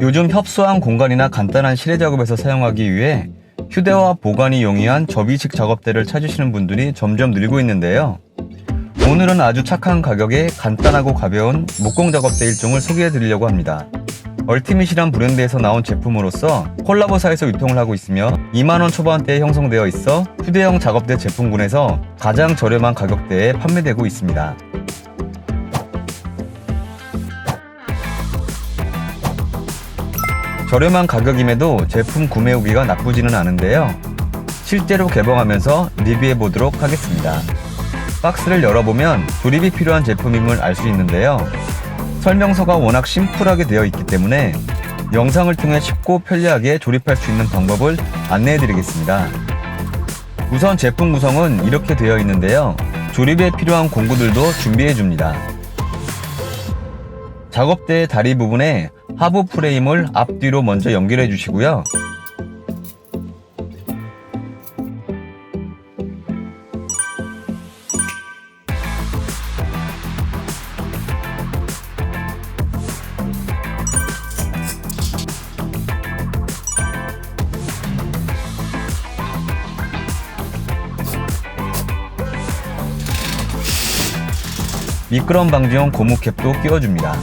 요즘 협소한 공간이나 간단한 실내 작업에서 사용하기 위해 휴대와 보관이 용이한 접이식 작업대를 찾으시는 분들이 점점 늘고 있는데요. 오늘은 아주 착한 가격에 간단하고 가벼운 목공 작업대 일종을 소개해 드리려고 합니다. 얼티밋이란 브랜드에서 나온 제품으로서 콜라보사에서 유통을 하고 있으며 2만원 초반대에 형성되어 있어 휴대용 작업대 제품군에서 가장 저렴한 가격대에 판매되고 있습니다. 저렴한 가격임에도 제품 구매 후기가 나쁘지는 않은데요. 실제로 개봉하면서 리뷰해 보도록 하겠습니다. 박스를 열어보면 조립이 필요한 제품임을 알 수 있는데요. 설명서가 워낙 심플하게 되어 있기 때문에 영상을 통해 쉽고 편리하게 조립할 수 있는 방법을 안내해 드리겠습니다. 우선 제품 구성은 이렇게 되어 있는데요. 조립에 필요한 공구들도 준비해 줍니다. 작업대의 다리 부분에 하부 프레임을 앞뒤로 먼저 연결해 주시고요. 미끄럼 방지용 고무캡도 끼워줍니다.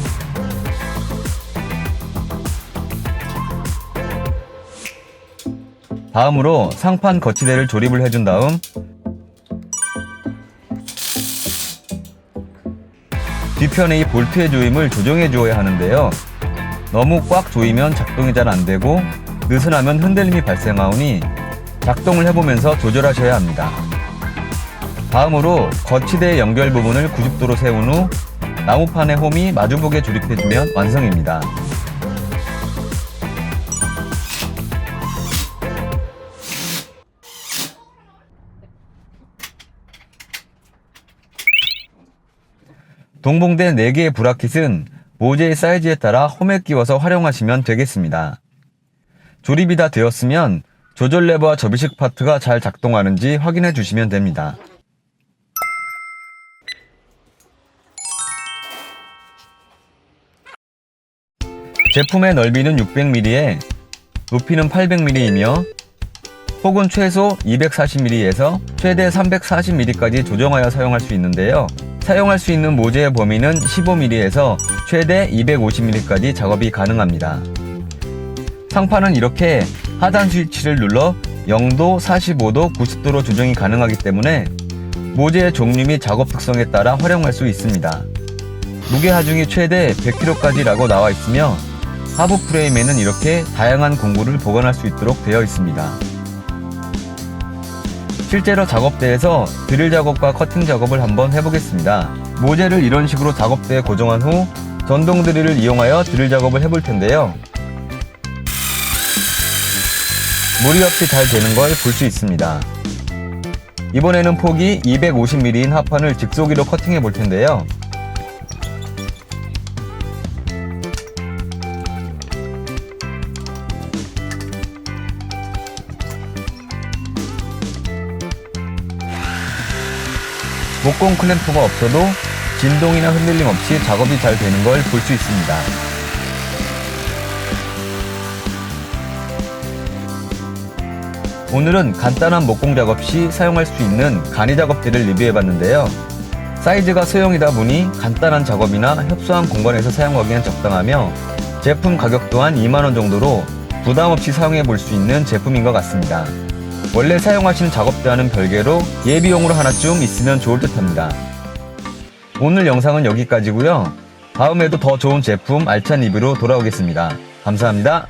다음으로 상판 거치대를 조립을 해준 다음 뒤편에 이 볼트의 조임을 조정해 주어야 하는데요. 너무 꽉 조이면 작동이 잘 안되고 느슨하면 흔들림이 발생하오니 작동을 해보면서 조절하셔야 합니다. 다음으로 거치대 연결 부분을 90도로 세운 후 나무판의 홈이 마주보게 조립해주면 완성입니다. 동봉된 4개의 브라킷은 모재의 사이즈에 따라 홈에 끼워서 활용하시면 되겠습니다. 조립이 다 되었으면 조절 레버와 접이식 파트가 잘 작동하는지 확인해 주시면 됩니다. 제품의 넓이는 600mm에 높이는 800mm이며 혹은 최소 240mm에서 최대 340mm까지 조정하여 사용할 수 있는데요. 사용할 수 있는 모재의 범위는 15mm에서 최대 250mm까지 작업이 가능합니다. 상판은 이렇게 하단 스위치를 눌러 0도, 45도, 90도로 조정이 가능하기 때문에 모재의 종류 및 작업 특성에 따라 활용할 수 있습니다. 무게 하중이 최대 100kg까지라고 나와 있으며 하부 프레임에는 이렇게 다양한 공구를 보관할 수 있도록 되어 있습니다. 실제로 작업대에서 드릴 작업과 커팅 작업을 한번 해보겠습니다. 모재를 이런 식으로 작업대에 고정한 후 전동 드릴을 이용하여 드릴 작업을 해볼 텐데요. 무리 없이 잘 되는 걸 볼 수 있습니다. 이번에는 폭이 250mm인 합판을 직소기로 커팅해 볼 텐데요. 목공 클램프가 없어도 진동이나 흔들림 없이 작업이 잘 되는 걸 볼 수 있습니다. 오늘은 간단한 목공 작업 시 사용할 수 있는 간이 작업대를 리뷰해 봤는데요. 사이즈가 소형이다 보니 간단한 작업이나 협소한 공간에서 사용하기엔 적당하며 제품 가격 또한 2만원 정도로 부담 없이 사용해 볼 수 있는 제품인 것 같습니다. 원래 사용하시는 작업대와는 별개로 예비용으로 하나쯤 있으면 좋을 듯 합니다. 오늘 영상은 여기까지고요. 다음에도 더 좋은 제품 알찬 리뷰로 돌아오겠습니다. 감사합니다.